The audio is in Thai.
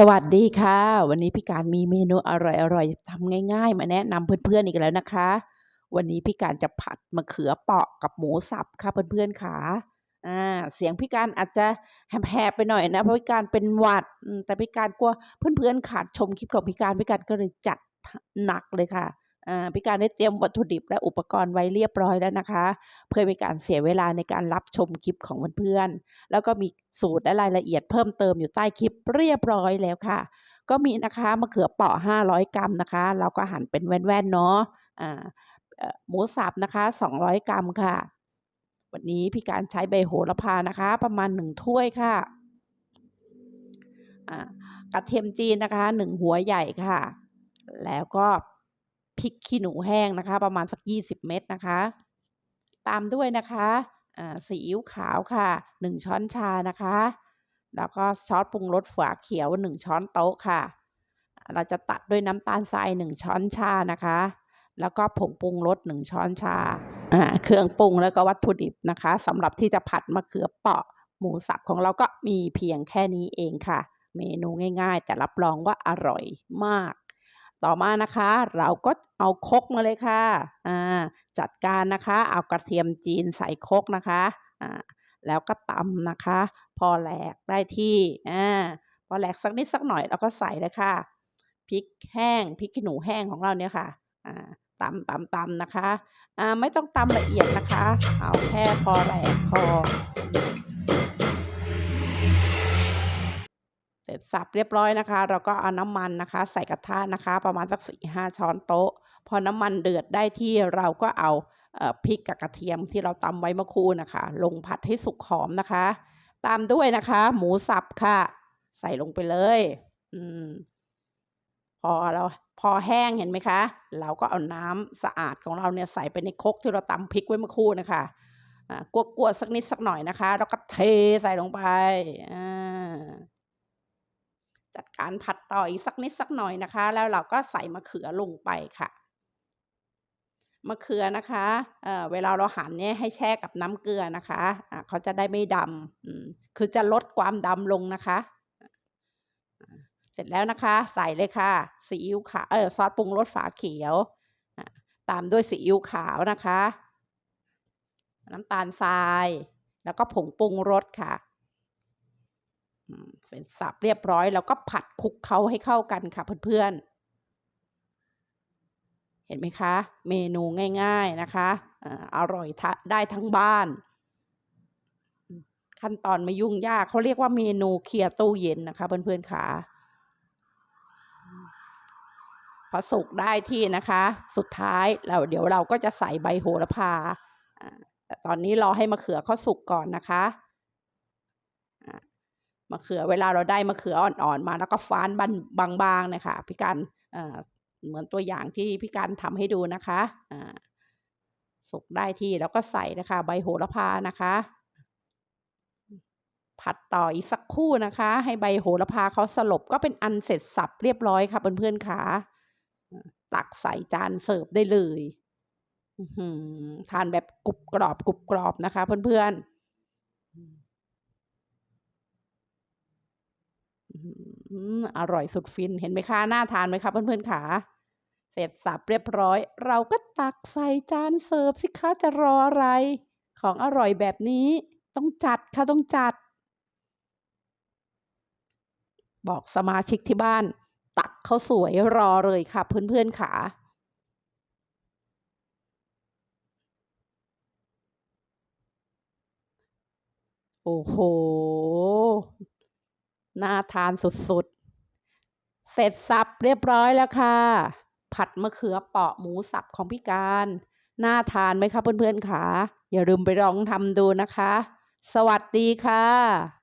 สวัสดีค่ะ วันนี้พี่การมีเมนูอร่อยๆทำง่ายๆ มาแนะนำเพื่อนๆอีกแล้วนะคะ วันนี้พี่การจะผัดมะเขือเปราะกับหมูสับค่ะเพื่อนๆค่ะอ่าเสียงพี่การอาจจะแหบๆไปหน่อยนะเพราะพี่การเป็นหวัดแต่พี่การกลัวเพื่อนๆขาดชมคลิปของพี่การพี่การก็เลยจัดหนักเลยค่ะ พี่การได้เตรียมวัตถุดิบและอุปกรณ์ไว้เรียบร้อยแล้วนะคะ เพื่อไม่การเสียเวลาในการรับชมคลิปของเพื่อนๆแล้วก็มีสูตรและรายละเอียดเพิ่มเติมอยู่ใต้คลิปเรียบร้อยแล้วค่ะ ก็มีนะคะมะเขือเปราะ 500 กรัมนะคะ เราก็หั่นเป็นแว่นๆเนาะหมูสับนะคะ 200 กรัมค่ะ วันนี้พี่การใช้ใบโหระพานะคะ ประมาณ 1 ถ้วยค่ะกระเทียมจีนนะคะ 1 หัวใหญ่ค่ะ แล้วก็ พริกขี้หนูแห้งนะคะ ประมาณสัก 20 เม็ดนะคะ ตามด้วยนะคะซีอิ๊วขาวค่ะ 1 ช้อนชานะคะ แล้วก็ซอสปรุงรสฝาเขียว 1 ช้อนโต๊ะค่ะ เราจะตัดด้วยน้ำตาลทราย 1 ช้อนชานะคะ แล้วก็ผงปรุงรส 1 ช้อนชาอ่าเครื่องปรุงแล้วก็วัตถุดิบนะคะสำหรับที่จะผัดมะเขือเปาะหมูสับของเราก็มีเพียงแค่นี้เองค่ะ เมนูง่าย ๆ แต่รับรองว่าอร่อยมาก ต่อมานะคะ เราก็เอาคกมาเลยค่ะอ่าจัดการนะคะ เอากระเทียมจีนใส่คกนะคะอ่าแล้วก็ตำนะคะ พอแหลกได้ที่อพอแหลกสักนิดสักหน่อยเราก็ใส่เลยค่ะพริกแห้งพริกขี้หนูแห้งของเราเนี่ยค่ะตำตำตำนะคะ ไม่ต้องตำละเอียดนะคะ เอาแค่พอแหลกพอ เสับเรียบร้อยนะคะ เราก็เอาน้ำมันนะคะ ใส่กระทะนะคะ ประมาณสักสี่ห้าช้อนโต๊ะ พอน้ำมันเดือดได้ที่เราก็เอาพริกกับกระเทียมที่เราตำไว้เมื่อคู่นะคะ ลงผัดให้สุกหอมนะคะ ตามด้วยนะคะ หมูสับค่ะ ใส่ลงไปเลย อืมพอเราพอแห้งเห็นไหมคะ เราก็เอาน้ำสะอาดของเราเนี่ยใส่ไปในครกที่เราตำพริกไว้เมื่อคู่นะคะกลัวๆสักนิดสักหน่อยนะคะ แล้วก็เทใส่ลงไปอ่า จัดการผัดต่ออีกสักนิดสักหน่อยนะคะ แล้วเราก็ใส่มะเขือลงไปค่ะมะเขือนะคะเเวลาเราหั่นเนี่ยให้แช่กับน้ำเกลือนะคะอ่าเขาจะได้ไม่ดำคือจะลดความดำลงนะคะ เสร็จแล้วนะคะ ใส่เลยค่ะซีอิ๊วขาวเออซอสปรุงรสฝาเขียว ตามด้วยซีอิ๊วขาวนะคะ น้ำตาลทราย แล้วก็ผงปรุงรสค่ะ เสร็จสับเรียบร้อย แล้วก็ผัดคลุกเคล้าให้เข้ากันค่ะเพื่อนๆ เห็นไหมคะ เมนูง่าย ๆนะคะอร่อยทะได้ทั้งบ้าน ขั้นตอนไม่ยุ่งยากเขาเรียกว่าเมนูเคลียร์ตู้เย็นนะคะ เพื่อนๆค่ะพอสุกได้ที่นะคะ สุดท้ายเราเดี๋ยวเราก็จะใส่ใบโหระพาแต่ตอนนี้รอให้มะเขือเขาสุกก่อนนะคะ มะเขือเวลาเราได้มะเขืออ่อนๆมา แล้วก็ฟ้านบันบางๆเนี่ยค่ะพี่การเหมือนตัวอย่างที่พี่การทำให้ดูนะคะสุกได้ที่แล้วก็ใส่นะคะ ใบโหระพานะคะ ผัดต่ออีกสักคู่นะคะ ให้ใบโหระพาเขาสลบก็เป็นอันเสร็จสับเรียบร้อยค่ะเพื่อนๆค่ะอ่าตักใส่จานเสิร์ฟได้เลยทานแบบกรุบกรอบกรุบกรอบนะคะ เพื่อนๆอืม อร่อยสุดฟินเห็นไหมคะน่าทานไหมคะเพื่อนๆขาเสร็จสับเรียบร้อย เราก็ตักใส่จานเสิร์ฟสิคะจะรออะไร ของอร่อยแบบนี้ ต้องจัดค่ะต้องจัด บอกสมาชิกที่บ้าน ตักข้าวสวยรอเลยค่ะเพื่อนๆขาโอ้โห น่าทานสุดๆ เสร็จสับเรียบร้อยแล้วค่ะ ผัดมะเขือเปาะหมูสับของพี่การ น่าทานไหมคะเพื่อนๆคะอย่าลืมไปลองทำดูนะคะ สวัสดีค่ะ